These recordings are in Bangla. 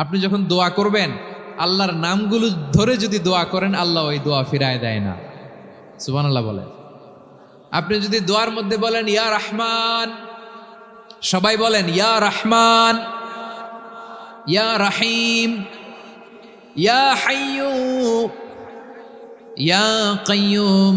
আপনি যখন দোয়া করবেন, আল্লাহর নামগুলো ধরে যদি দোয়া করেন, আল্লাহ ওই দোয়া ফিরায় দেয় না। সুবান আল্লাহ বলেন। আপনি যদি দোয়ার মধ্যে বলেন, ইয়া রহমান, সবাই বলেন, ইয়া রহমান, ইয়া রাহিম, ইয়া হাইয়ু ইয়া কাইয়ুম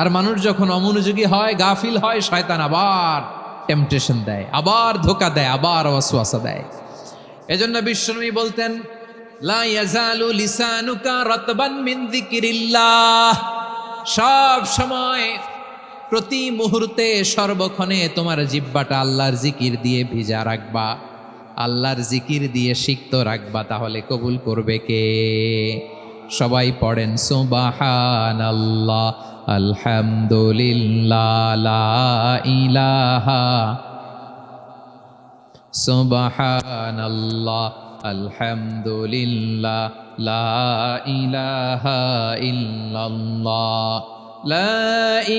আর মানুষ যখন অমনোযোগী হয়, গাফিল হয়, শয়তান আবার টেম্পটেশন দেয়, আবার ধোকা দেয়, আবার ওয়াসওয়াসা দেয়। এজন্য বিশ্বনবী বলতেন সব সময় প্রতি মুহূর্তে সর্বক্ষণে তোমার জিব্বাটা আল্লাহর জিকির দিয়ে ভিজা রাখবা। আল্লাহর জিকির দিয়ে সিক্ত রাখবা, তাহলে কবুল করবে কে? সবাই পড়েন সুবাহান আল্লাহ আলহামদুলিল্লাহ ইলাহা সুবাহান আল্লাহ আলহামদুলিল্লাহ, লা ইলাহা ইল্লাল্লাহ, লা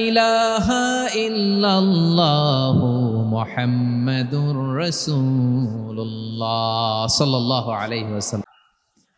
ইলাহা ইল্লাল্লাহু মুহাম্মাদুর রাসূলুল্লাহ সাল্লাল্লাহু আলাইহি ওয়াসাল্লাম।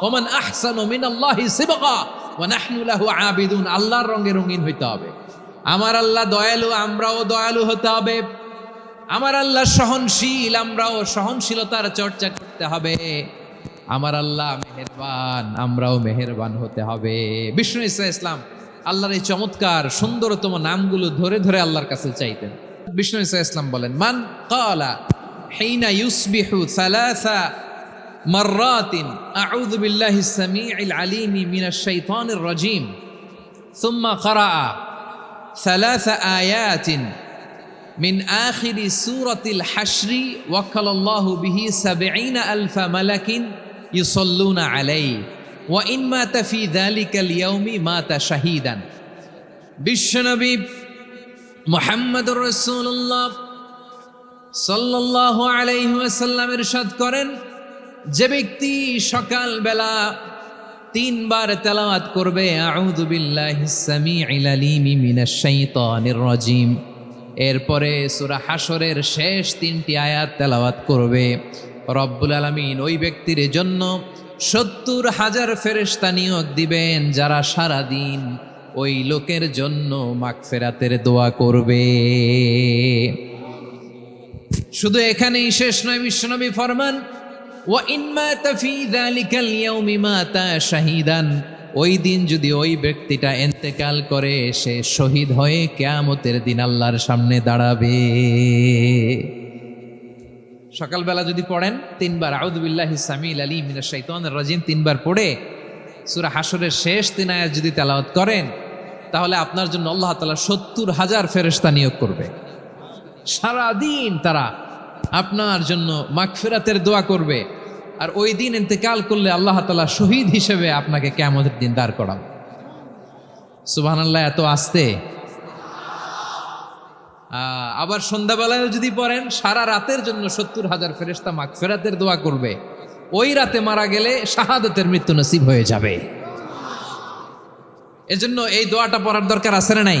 ওমান আহসানু মিনাল্লাহি সিবগা ওয়া নাহনু লাহু আবিদুন। আল্লাহর রঙে রঙিন হইতে হবে। আমার আল্লাহ দয়ালু, আমরাও দয়ালু হতে হবে। আমার আল্লাহ সহনশীল, আমরাও সহনশীলতার চর্চা করতে হবে। আমার আল্লাহ মেহেরবান, আমরাও মেহেরবান হতে হবে। বিষ্ণু ইসা ইসলাম, আল্লাহর এই চমৎকার, সুন্দরতম নামগুলো ধরে ধরে আল্লাহর কাছে চাইতেন। বিষ্ণু ইসা ইসলাম বলেন, মান কলা হেইনা ইউসবিহু সালাসা مرات أعوذ بالله السميع العليم من الشيطان الرجيم ثم قرأ ثلاث آيات من آخر سورة الحشر وكل الله به سبعين ألف ملك يصلون عليه وإن مات في ذلك اليوم مات شهيدا বিশ্বনবী মোহাম্মদ রসুল্লাহ সাল্লাহ আলাইসাল্লাম ইরশাদ করেন যে ব্যক্তি সকালবেলা তিনবার তেলাওয়াত করবে রাজিম। এরপরে সূরা হাশরের শেষ তিনটি আয়াত তেলাওয়াত করবে। রব্বুল আলামিন ওই ব্যক্তির জন্য সত্তর হাজার ফেরেশতা নিয়োগ দিবেন, যারা সারা দিন ওই লোকের জন্য মাগফেরাতের দোয়া করবে। শুধু এখানেই শেষ নয়, বিশ্বনবী ফরমান শাহিদান। ওই দিন যদি ওই ব্যক্তিটা এন্তেকাল করে, সে শহীদ হয়ে কেয়ামতের দিন আল্লাহর সামনে দাঁড়াবে। সকালবেলা যদি পড়েন, তিনবার আউদুবিল্লাহ সামিল আলী মিনা শাইতান রাজিম তিনবার পড়ে, সুরা হাসরের শেষ তিন আয়াত যদি তেলাওয়াত করেন, তাহলে আপনার জন্য আল্লাহ তালা সত্তর হাজার ফেরেশতা নিয়োগ করবে। সারাদিন তারা আপনার জন্য মাগফিরাতের দোয়া করবে। আর ওই দিন ইন্তেকাল করলে আল্লাহ তালা শহীদ হিসেবে আপনাকে কেমতের দিন দাঁড় করান সুবাহ এত আসতে। আবার সন্ধ্যাবেলায় যদি পড়েন, সারা রাতের জন্য সত্তর হাজার ফেরেস্তা মাগ ফেরাতের দোয়া করবে। ওই রাতে মারা গেলে শাহাদতের মৃত্যু নসিব হয়ে যাবে। এজন্য এই দোয়াটা পড়ার দরকার আছে না নাই?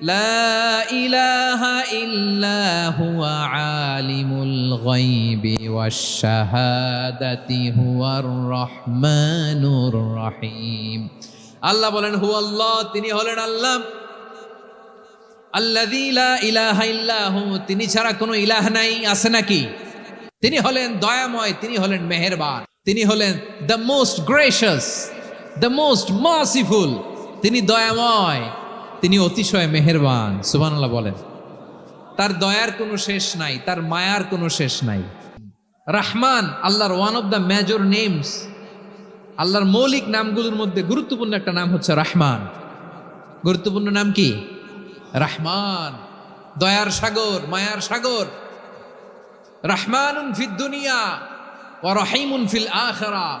ইলাহা ইল্লা হুয়া আলিমুল গায়বি ওয়াশ শাহাদাতি হুয়ার রহমানুর রহিম। আল্লাহ বলেন হুয়াল্লাহ তিনি হলেন আল্লাহ। আল্লাযী লা ইলাহা ইল্লাহু, তিনি ছাড়া কোনো ইলাহ নাই, আছে নাকি? তিনি হলেন দয়াময়, তিনি হলেন মেহেরবান, তিনি হলেন the most gracious the most merciful তিনি দয়াময়। তিনি অতিশয় মেহেরবান, সুবহানাল্লাহ বলেন। তার দয়ার কোনো শেষ নাই, তার মায়ার কোনো শেষ নাই। রাহমান, আল্লাহর one of the major names আল্লাহর মৌলিক নামগুলোর মধ্যে গুরুত্বপূর্ণ একটা নাম হচ্ছে রাহমান। গুরুত্বপূর্ণ নাম কি? রাহমান। দয়ার সাগর, মায়ার সাগর। রাহমানুন ফিদ দুনিয়া ও রহিমুন ফিল আখরা।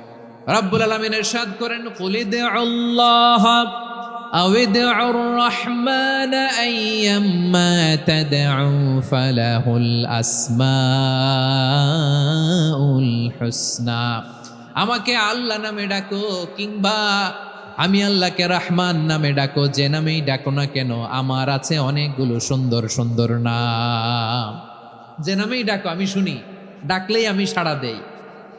রব্বুল আলমিন এরশাদ করেন কুলিদ আল্লাহ أو ادعوا الرحمن أيما تدعوا فله الأسماء الحسنى আমাকে আল্লাহ নামে ডাকো কিংবা আমি আল্লাহকে রহমান নামে ডাকো যে নামেই ডাকো না কেন আমার আছে অনেকগুলো সুন্দর সুন্দর নাম যে নামেই ডাকো আমি শুনি ডাকলেই আমি সাড়া দেই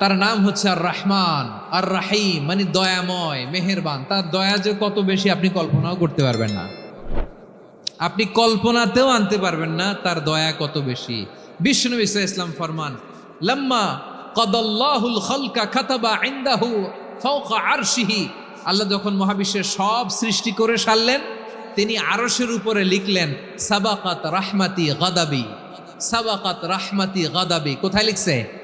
তার নাম হচ্ছে আর রহমান আর রাহিম মানে দয়াময়, মেহেরবান। তার দয়া যে কত বেশি আপনি কল্পনাও করতে পারবেন না। আপনি কল্পনাতেও আনতে পারবেন না তার দয়া কত বেশি। বিষ্ণু ইসা ইসলাম ফরমান, লম্মা কদল্লাহুল খলকা খাতাবা ইন্দাহু ফাওকা আরশিহি। আল্লাহ যখন মহাবিশ্বের সব সৃষ্টি করে সারলেন, তিনি আরশের উপরে লিখলেন, সাবাকাত রাহমাতি গাদাবি। সাবাকাত রাহমাতি গাদাবি। কোথায় লিখছে?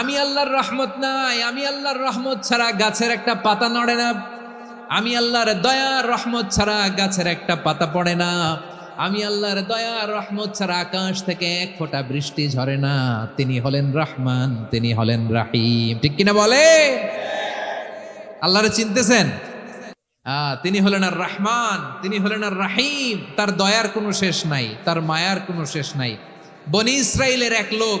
আমি আল্লাহর রহমত নাই, আমি আল্লাহর রহমত ছাড়া গাছের একটা পাতা নড়ে না। আমি আল্লাহর দয়ার রহমত ছাড়া গাছের একটা পাতা পড়ে না। আমি আল্লাহর দয়ার রহমত ছাড়া আকাশ থেকে এক ফোঁটা বৃষ্টি ঝরে না। তিনি হলেন রহমান, তিনি হলেন রাহিম। ঠিক কিনা বলে? আল্লাহরে চিনতেছেন? তিনি হলেন আর রহমান, তিনি হলেন আর রাহিম। তার দয়ার কোনো শেষ নাই, তার মায়ার কোনো শেষ নাই। বনি ইসরায়েলের এক লোক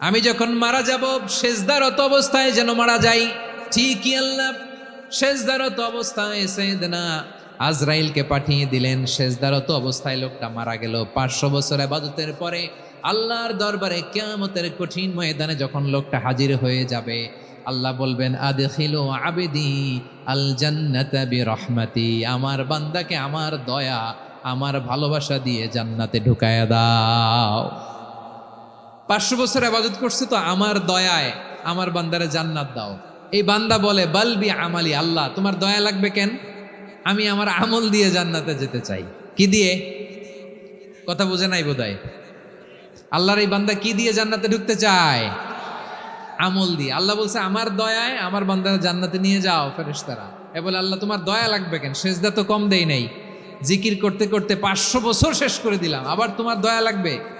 আমি যখন মারা যাব, শেষদারত অবস্থায় যেন মারা যাই, ঠিকই আল্লাহ। শেষদারত অবস্থায় সেদনা আজরাইলকে পাঠিয়ে দিলেন। শেষদারত অবস্থায় লোকটা মারা গেল। পাঁচশো বছর আবাদতের পরে আল্লাহর দরবারে কেয়ামতের কঠিন ময়দানে যখন লোকটা হাজির হয়ে যাবে, আল্লাহ বলবেন, আদখিলু আবেদি আল জান্নাতা বিরহমাতি। আমার বান্দাকে আমার দয়া, আমার ভালোবাসা দিয়ে জান্নাতে ঢুকায়া দাও। পাঁচশো বছর আবাদত করছে তো আমার দয়ায় আমার বান্দারে জান্নাত দাও। এই বান্দা বলে বালবি আমালি, আল্লাহ, তোমার দয়া লাগবে কেন? আমি আমার আমল দিয়ে জান্নাতে যেতে চাই। কি দিয়ে? কথা বুঝে নাই বোধহয়। আল্লাহর এই বান্দা কি দিয়ে জান্নাতে ঢুকতে চায়? আমল দিয়ে। আল্লাহ বলছে, আমার দয়ায় আমার বান্দারা জান্নাতে নিয়ে যাও ফেরেশতারা। এ বলে, আল্লাহ, তোমার দয়া লাগবে কেন? সেজদা তো কম দেই নাই। জিকির করতে করতে পাঁচশো বছর শেষ করে দিলাম। আবার তোমার দয়া লাগবে?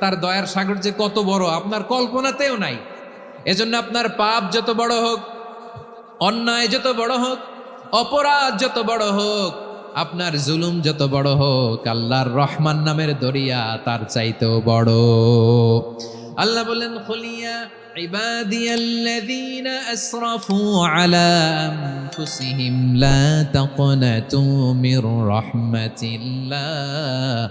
তার দয়ার সাগর যে কত বড় আপনার কল্পনাতেও নাই এজন্য আপনার পাপ যত বড় হোক অন্যায় যত বড় হোক অপরাধ যত বড় হোক আপনার জুলুম যত বড় হোক আল্লাহর রহমান নামের দরিয়া তার চাইতেও বড় আল্লাহ বলেন খলিয়া عبادي الذين أسرفوا على أنفسهم لا تقنطوا من رحمة الله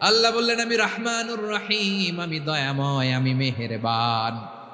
আল্লাহ বললেন আমি রাহমানুর রাহিম আমি দয়াময় আমি মেহেরবান।